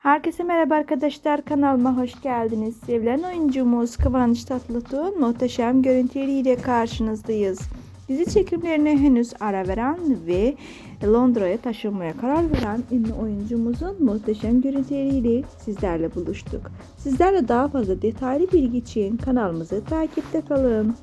Herkese merhaba arkadaşlar kanalıma hoş geldiniz. Sevilen oyuncumuz Kıvanç Tatlıtuğ'un muhteşem görüntüleriyle karşınızdayız. Dizi çekimlerine henüz ara veren ve Londra'ya taşınmaya karar veren ünlü oyuncumuzun muhteşem görüntüleriyle sizlerle buluştuk. Sizlerle daha fazla detaylı bilgi için kanalımızı takipte kalın.